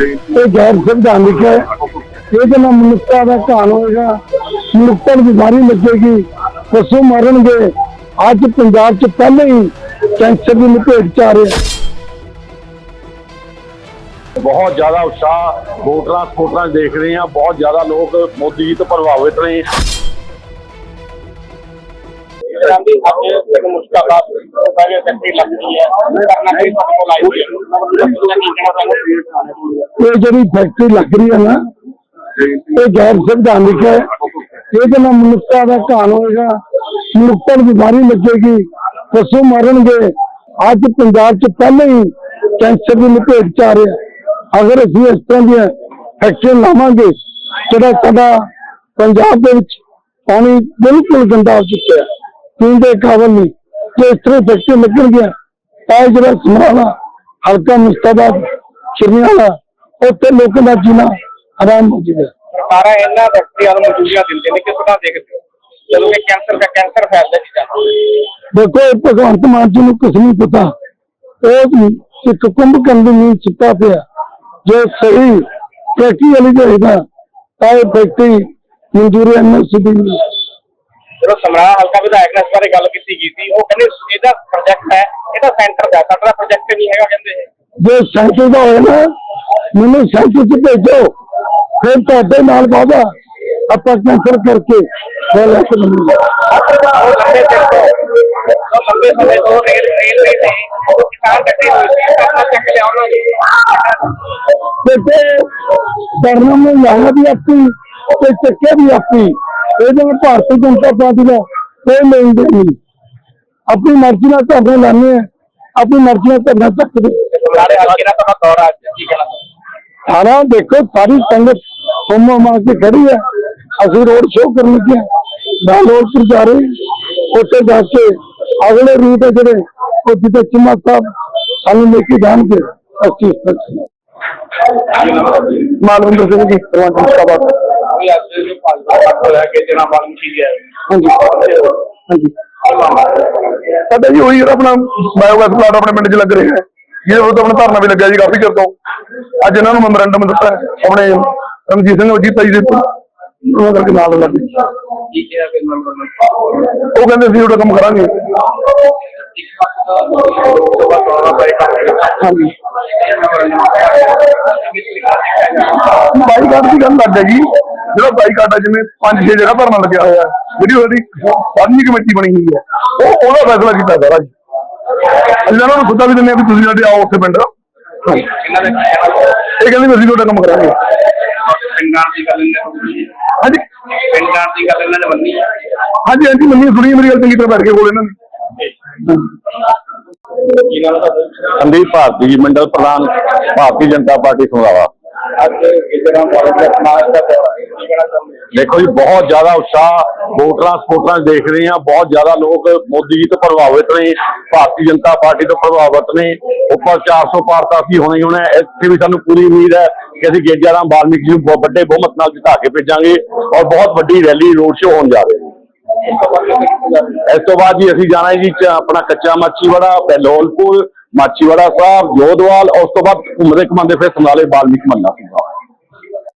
ਇਹ ਗੈਰ ਸੰਵਿਧਾਨਿਕ ਹੈ। ਇਹਦੇ ਨਾਲ ਮਨੁੱਖਤਾ ਦਾ ਘਾਣ ਹੋਏਗਾ, ਮਨੁੱਖਤਾ ਨੂੰ ਬਿਮਾਰੀ ਲੱਗੇਗੀ, ਪਸ਼ੂ ਮਰਨਗੇ, ਅੱਜ ਪੰਜਾਬ 'ਚ ਪਹਿਲੇ ਹੀ ਕੈਂਸਰ ਦੀ ਲਪੇਟ 'ਚ ਆ ਰਿਹਾ। ਬਹੁਤ ਜ਼ਿਆਦਾ ਉਤਸ਼ਾਹ, ਵੋਟਰਾਂ ਸਪੋਰਟਰਾਂ ਦੇਖ ਰਹੇ ਹਾਂ, ਬਹੁਤ ਜ਼ਿਆਦਾ ਲੋਕ ਮੋਦੀ ਜੀ ਤੋਂ ਪ੍ਰਭਾਵਿਤ ਨੇ। ਗਾਂਧੀ ਸਾਹਿਬ ਇੱਕ ਮੁਸਤਾਬਾਦ ਸਾਰੇ ਸੈਕਟਰੀ ਲੱਗਦੀ ਹੈ। ਕਰਨਾ ਕੋਈ ਤੁਹਾਡੇ ਕੋਲ ਆਈ ਹੋਈ ਹੈ? ਇਹ ਜਿਹੜੀ ਫੈਕਟਰੀ ਲੱਗ ਰਹੀ ਹੈ ਨਾ, ਇਹ ਗੈਰ ਸੰਵਿਧਾਨਿਕ ਹੈ। ਇਹਦੇ ਨਾਲ ਮਨੁੱਖਤਾ ਦਾ ਘਾਣ ਹੋਏਗਾ, ਮਨੁੱਖਤਾ ਨੂੰ ਬਿਮਾਰੀ ਲੱਗੇਗੀ, ਪਸ਼ੂ ਮਰਨਗੇ। ਅੱਜ ਪੰਜਾਬ 'ਚ ਪਹਿਲਾਂ ਹੀ ਕੈਂਸਰ ਦੀ ਲਪੇਟ 'ਚ ਆ ਰਿਹਾ। ਅਗਰ ਅਸੀਂ ਇਸ ਤਰ੍ਹਾਂ ਦੀਆਂ ਫੈਕਟਰੀ ਲਾਵਾਂਗੇ, ਜਿਹੜਾ ਸਾਡਾ ਪੰਜਾਬ ਦੇ ਵਿੱਚ ਪਾਣੀ ਬਿਲਕੁਲ ਗੰਦਾ ਹੋ ਚੁੱਕਿਆ ਹੈ ਪੀਣ ਦੇ ਕਾਬਲ ਨਹੀਂ। ਜੇ ਇਸ ਤਰ੍ਹਾਂ ਫੈਕਟਰੀ ਲੱਗਣਗੀਆਂ ਤਾਂ ਇਹ ਜਿਹੜਾ ਸਮਾਣਾ ਹਲਕਾ ਮੁਸਤਾਬਾਦ ਚਿਰਨੀਆਂ ਵਾਲਾ ਉੱਥੇ ਲੋਕਾਂ ਦਾ ਜੀਣਾ ਆਰਾਮ ਹੋ ਜਾਏਗਾ ਸਰਕਾਰਾਂ ਇਹਨਾਂ ਫੈਕਟਰੀਆਂ ਨੂੰ ਮਨਜ਼ੂਰੀਆਂ ਦਿੰਦੇ ਨੇ ਕਿਸ ਤਰ੍ਹਾਂ ਦੇਖਦੇ ਹੋ? ਜਦੋਂ ਕਿ ਕੈਂਸਰ ਦਾ ਕੈਂਸਰ ਫੈਲਦਾ ਜੀ ਜਾਂਦਾ ਦੇਖੋ ਇਹ ਭਗਵੰਤ ਮਾਨ ਜੀ ਨੂੰ ਕੁਛ ਨਹੀਂ ਪਤਾ। ਉਹ ਇੱਕ ਕੁੰਭਕਰਨ ਦੀ ਨੀਂਦ ਸੁੱਤਾ ਪਿਆ। ਜੋ ਸਹੀ ਪ੍ਰੈਕਟੀਕਲੀ ਹੋਏਗਾ ਤਾਂ ਇਹ ਫੈਕਟਰੀ ਮਨਜ਼ੂਰੀ ਐਮਐਸਸੀ ਦੀ ਨਹੀਂ ਜਦੋਂ ਸਮਰਾਲਾ ਹਲਕਾ ਵਿਧਾਇਕ ਨੇ ਇਸ ਬਾਰੇ ਗੱਲ ਕੀਤੀ ਗਈ ਸੀ ਉਹ ਕਹਿੰਦੇ ਇਹਦਾ ਪ੍ਰੋਜੈਕਟ ਹੈ ਇਹਦਾ ਸੈਂਟਰ ਦਾ ਸਾਡਾ ਪ੍ਰੋਜੈਕਟ ਨਹੀਂ ਹੈਗਾ ਕਹਿੰਦੇ। ਜੇ ਸੈਂਟਰ ਦਾ ਹੋਇਆ ਨਾ ਮੈਨੂੰ ਸੈਂਟਰ 'ਚ ਭੇਜੋ। ਫਿਰ ਤੁਹਾਡੇ ਨਾਲ ਵਾਦਾ ਆਪਾਂ ਕੈਂਸਲ ਕਰਕੇ ਫਿਰ ਲੈ ਕੇ ਮਿਲੂਗਾ। ਉਹ ਲੰਬੇ ਸਮੇਂ ਤੋਂ ਰੇਲ ਰੇਲ ਰੇਲ ਕਿਸਾਨ ਕੱਟੇ ਹੋਏ ਸੀ ਆਪਣਾ ਚੱਕ ਲਿਆਉਣਗੇ ਦੇਖੋ ਧਰਨਾ ਨੂੰ ਲਾਇਆ ਵੀ ਆਪੀ ਤੇ ਚੱਕਿਆ ਵੀ ਆਪੀ। ਇਹਦੇ ਵਿੱਚ ਭਾਰਤੀ ਜਨਤਾ ਪਾਰਟੀ ਦਾ ਕੋਈ ਲੈਣ ਦੇਣ ਨਹੀਂ। ਆਪਣੀ ਮਰਜ਼ੀ ਨਾਲ ਧਰਨੇ ਲਾਣੇ ਆ, ਆਪਣੀ ਮਰਜ਼ੀ ਨਾਲ ਧਰਨਾ ਚੱਕਦੇ ਸਾਰਾ ਦੇਖੋ, ਸਾਰੀ ਸੰਗਤ ਹੋਮੋ ਮਾਰ ਕੇ ਖੜੀ ਹੈ ਅਸੀਂ ਰੋਡ ਸ਼ੋਅ ਕਰਨ ਲੱਗੇ ਹਾਂ ਬਾਲੋਲਪੁਰ ਜਾ ਰਹੇ ਉੱਥੇ ਜਾ ਕੇ ਅਗਲੇ ਰੂਟ ਹੈ ਜਿਹੜੇ, ਉਹ ਜਿੱਥੇ ਚਿਮਾ ਸਾਹਿਬ ਸਾਨੂੰ ਲੈ ਕੇ ਜਾਣਗੇ, ਅਸੀਂ ਮਾਲਵਿੰਦਰ ਸਿੰਘ ਜੀ, ਪ੍ਰਵਾਨ ਮੁਸਤਾਬਾਦ। ਵੀ ਅੱਜ ਦੇ ਪਾਲਣਾ ਹੋਇਆ ਕਿ ਜਨਾ ਬਾਲਮੀਕੀ ਹੈ ਹਾਂਜੀ। ਹਾਂਜੀ। ਸਾਡਾ ਜੀ ਉਹੀ ਜਿਹੜਾ ਆਪਣਾ ਬਾਇਓਗੈਸ ਪਲਾਂਟ ਆਪਣੇ ਪਿੰਡ 'ਚ ਲੱਗ ਰਿਹਾ ਹੈ। ਜਿਹਦੇ ਉਹ ਤਾਂ ਆਪਣਾ ਧਰਨਾ ਵੀ ਲੱਗਿਆ ਜੀ ਕਾਫੀ ਚਿਰ ਤੋਂ। ਅੱਜ ਇਹਨਾਂ ਨੂੰ ਮੈਮੋਰੈਂਡਮ ਦਿੱਤਾ ਹੈ। ਆਪਣੇ ਰਣਜੀਤ ਸਿੰਘ ਵਜੀਤਾ ਜੀ ਦੇ ਤੋਂ ਉਹਨਾਂ ਕਰਕੇ ਨਾਲ ਲੱਗ ਗਏ। ਉਹ ਕਹਿੰਦੇ ਸੀ ਉਹਦਾ ਕੰਮ ਕਰਾਂਗੇ। ਹਾਂਜੀ। ਬਾਈਕਾਟ ਦੀ ਗੱਲ ਲੱਗ ਜੀ। ਜਿਹੜਾ ਬਾਈਕਾਟ ਹੈ ਜਿਵੇਂ ਪੰਜ ਛੇ ਜਗ੍ਹਾ ਧਰਨਾ ਲੱਗਿਆ ਹੋਇਆ, ਜਿਹੜੀ ਉਹਦੀ ਸਾਡੀ ਕਮੇਟੀ ਬਣੀ ਹੋਈ ਹੈ, ਉਹ ਉਹਦਾ ਫੈਸਲਾ ਕੀਤਾ ਸਾਰਾ ਜੀ। ਅਸੀਂ ਇਹਨਾਂ ਨੂੰ ਸੱਦਾ ਵੀ ਦਿੰਦੇ ਆ ਵੀ ਤੁਸੀਂ ਸਾਡੇ ਆਓ ਉੱਥੇ ਪਿੰਡ। ਇਹ ਕਹਿੰਦੇ ਅਸੀਂ ਤੁਹਾਡਾ ਕੰਮ ਕਰਾਂਗੇ। ਪਿੰਡਾਂ ਦੀ ਗੱਲ ਇਹਨਾਂ ਹਾਂਜੀ? ਪਿੰਡਾਂ ਦੀ ਗੱਲ ਇਹਨਾਂ ਨੇ ਮੰਨੀ ਹਾਂਜੀ ਹਾਂਜੀ ਮੰਨੀ ਸੁਣੀ ਮੇਰੀ ਗੱਲ ਚੰਗੀ ਤਰ੍ਹਾਂ ਬੈਠ ਕੇ ਕੋਲ ਇਹਨਾਂ ਨੇ। ਸੰਦੀਪ ਭਾਰਤੀ ਜੀ, ਮੰਡਲ ਪ੍ਰਧਾਨ, ਭਾਰਤੀ ਜਨਤਾ ਪਾਰਟੀ ਸਮਰਾਲਾ ਅੱਜ ਇਧਰਾਂ ਕਾਲਜ ਦਾ ਸਮਾਜ ਦਾ ਦੌਰਾ ਹੈ। ਕੀ ਕਹਿਣਾ ਚਾਹੁੰਦੇ ਦੇਖੋ ਜੀ, ਬਹੁਤ ਜ਼ਿਆਦਾ ਉਤਸ਼ਾਹ ਵੋਟਰਾਂ, ਸਪੋਰਟਰਾਂ ਦੇਖ ਰਹੇ ਹਾਂ। ਬਹੁਤ ਜ਼ਿਆਦਾ ਲੋਕ ਮੋਦੀ ਜੀ ਤੋਂ ਪ੍ਰਭਾਵਿਤ ਨੇ, ਭਾਰਤੀ ਜਨਤਾ ਪਾਰਟੀ ਤੋਂ ਪ੍ਰਭਾਵਿਤ ਨੇ। ਉੱਪਰ 400 ਪਾਰ ਤਾਂ ਅਸੀਂ ਹੋਣਾ ਹੋਣਾ ਇੱਥੇ ਵੀ ਸਾਨੂੰ ਪੂਰੀ ਉਮੀਦ ਹੈ ਕਿ ਅਸੀਂ ਗੇਜਾ ਰਾਮ ਵਾਲਮੀਕੀ ਜੀ ਨੂੰ ਵੱਡੇ ਬਹੁਮਤ ਨਾਲ ਜਿਤਾ ਕੇ ਭੇਜਾਂਗੇ ਔਰ ਬਹੁਤ ਵੱਡੀ ਰੈਲੀ ਰੋਡ ਸ਼ੋਅ ਹੋਣ ਜਾ ਰਹੀ ਹੈ। ਇਸ ਤੋਂ ਬਾਅਦ ਜਾਵੇ ਇਸ ਤੋਂ ਬਾਅਦ ਜੀ ਅਸੀਂ ਜਾਣਾ ਜੀ ਆਪਣਾ ਕੱਚਾ ਮਾਛੀਵਾੜਾ ਬਹਿਲੋਲਪੁਰ ਮਾਛੀਵਾੜਾ ਸਾਹਿਬ ਜੋਧਵਾਲ ਉਸ ਤੋਂ ਬਾਅਦ ਘੁੰਮਦੇ ਘੁੰਮਾਉਂਦੇ ਫਿਰ ਸਮਰਾਲੇ ਵਾਲਮੀਕ ਮੰਨਾ ਸਿੰਘ